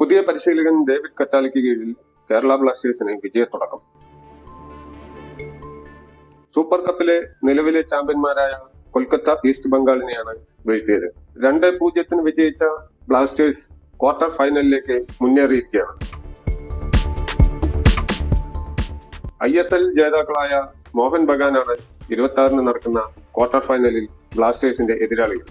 പുതിയ പരിശീലകൻ ഡേവിഡ് കറ്റാലിക്ക് കീഴിൽ കേരള ബ്ലാസ്റ്റേഴ്സിന് വിജയത്തുടക്കം. സൂപ്പർ കപ്പിലെ നിലവിലെ ചാമ്പ്യന്മാരായ കൊൽക്കത്ത ഈസ്റ്റ് ബംഗാളിനെയാണ് വീഴ്ത്തിയത്. രണ്ട് പൂജ്യത്തിന് വിജയിച്ച ബ്ലാസ്റ്റേഴ്സ് ക്വാർട്ടർ ഫൈനലിലേക്ക് മുന്നേറിയിരിക്കുകയാണ്. ഐ എസ് എൽ ജേതാക്കളായ മോഹൻ ബഗാനാണ് ഇരുപത്തി ആറിന് നടക്കുന്ന ക്വാർട്ടർ ഫൈനലിൽ ബ്ലാസ്റ്റേഴ്സിന്റെ എതിരാളികൾ.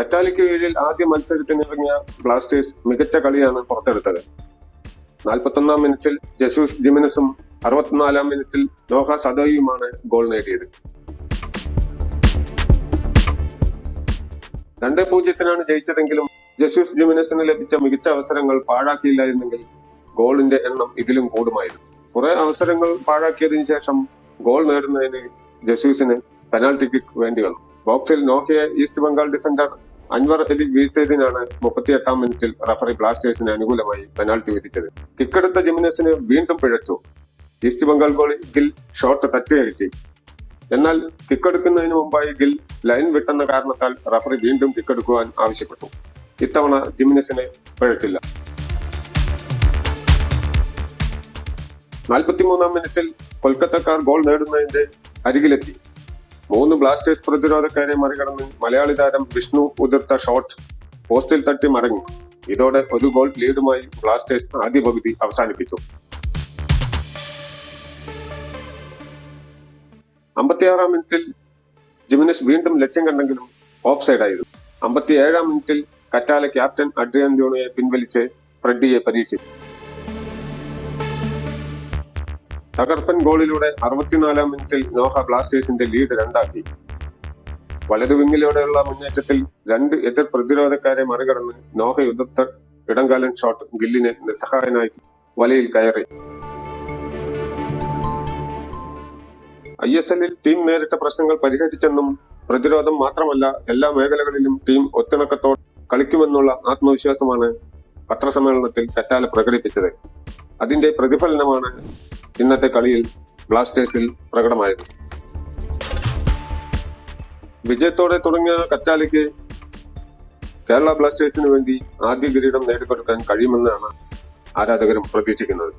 കറ്റാലിക്ക് കീഴിൽ ആദ്യ മത്സരത്തിനിറങ്ങിയ ബ്ലാസ്റ്റേഴ്സ് മികച്ച കളിയാണ് പുറത്തെടുത്തത്. നാൽപ്പത്തൊന്നാം മിനിറ്റിൽ ജസൂസ് ജിമിനസും അറുപത്തിനാലാം മിനിറ്റിൽ നോഹ സദോയിയുമാണ് ഗോൾ നേടിയത്. രണ്ട് പൂജ്യത്തിനാണ് ജയിച്ചതെങ്കിലും ജസൂസ് ജിമിനസിന് ലഭിച്ച മികച്ച അവസരങ്ങൾ പാഴാക്കിയില്ലായിരുന്നെങ്കിൽ ഗോളിന്റെ എണ്ണം ഇതിലും കൂടുമായിരുന്നു. കുറെ അവസരങ്ങൾ പാഴാക്കിയതിനു ശേഷം ഗോൾ നേടുന്നതിന് ജസൂസിന് പെനാൽറ്റി കിക്ക് വേണ്ടി വന്നു. ബോക്സിൽ നോക്കിയ ഈസ്റ്റ് ബംഗാൾ ഡിഫൻഡർ അൻവർ അലി വീഴ്ത്തിയതിനാണ് മുപ്പത്തിയെട്ടാം മിനിറ്റിൽ റഫറി ബ്ലാസ്റ്റേഴ്സിന് അനുകൂലമായി പെനാൽറ്റി വിധിച്ചത്. കിക്കെടുത്ത ജിമിനസിന് വീണ്ടും പിഴച്ചു. East Bengal goalie Gill shot തട്ടിയകറ്റി. എന്നാൽ കിക്കെടുക്കുന്നതിന് മുമ്പായി ഗിൽ ലൈൻ വിട്ടെന്ന കാരണത്താൽ റഫറി വീണ്ടും കിക്കെടുക്കുവാൻ ആവശ്യപ്പെട്ടു. ഇത്തവണ ജിമിനസിന് പിഴച്ചില്ല. നാൽപ്പത്തിമൂന്നാം മിനിറ്റിൽ കൊൽക്കത്തക്കാർ ഗോൾ നേടുന്നതിന്റെ അരികിലെത്തി. മൂന്ന് ബ്ലാസ്റ്റേഴ്സ് പ്രതിരോധക്കാരെ മറികടന്ന് മലയാളി താരം വിഷ്ണു ഉതിർത്ത ഷോട്ട് പോസ്റ്റിൽ തട്ടി മടങ്ങി. ഇതോടെ ഒരു ഗോൾ ലീഡുമായി ബ്ലാസ്റ്റേഴ്സ് ആദ്യ പകുതി അവസാനിപ്പിച്ചു. അമ്പത്തിയാറാം മിനിറ്റിൽ ജിമിനസ് വീണ്ടും ലക്ഷ്യം കണ്ടെങ്കിലും ഓഫ് സൈഡായിരുന്നു അമ്പത്തിയേഴാം മിനിറ്റിൽ കറ്റാല ക്യാപ്റ്റൻ അഡ്രിയൻ ജോണയെ പിൻവലിച്ച് ഫ്രെഡിയെ പരീക്ഷിച്ചു. തകർപ്പൻ ഗോളിലൂടെ അറുപത്തിനാലാം മിനിറ്റിൽ നോഹ ബ്ലാസ്റ്റേഴ്സിന്റെ ലീഡ് രണ്ടാക്കി. വലതു വിങ്ങിലൂടെയുള്ള മുന്നേറ്റത്തിൽ രണ്ട് എതിർ പ്രതിരോധക്കാരെ മറികടന്ന് നോഹ യുദ്ധത്തർ ഇടംകാലൻ ഷോട്ട് ഗില്ലിനെ നിസ്സഹായനായി വലയിൽ കയറി. ഐ എസ് എല്ലിൽ ടീം നേരിട്ട പ്രശ്നങ്ങൾ പരിഹരിച്ചെന്നും പ്രതിരോധം മാത്രമല്ല എല്ലാ മേഖലകളിലും ടീം ഒത്തിണക്കത്തോടെ കളിക്കുമെന്നുള്ള ആത്മവിശ്വാസമാണ് പത്രസമ്മേളനത്തിൽ കറ്റാല പ്രകടിപ്പിച്ചത്. അതിന്റെ പ്രതിഫലനമാണ് ഇന്നത്തെ കളിയിൽ ബ്ലാസ്റ്റേഴ്സിൽ പ്രകടമായത്. വിജയത്തോടെ തുടങ്ങിയ കറ്റാലിക്ക് കേരള ബ്ലാസ്റ്റേഴ്സിന് വേണ്ടി ആദ്യ കിരീടം നേടിക്കൊടുക്കാൻ കഴിയുമെന്നാണ് ആരാധകരും പ്രതീക്ഷിക്കുന്നത്.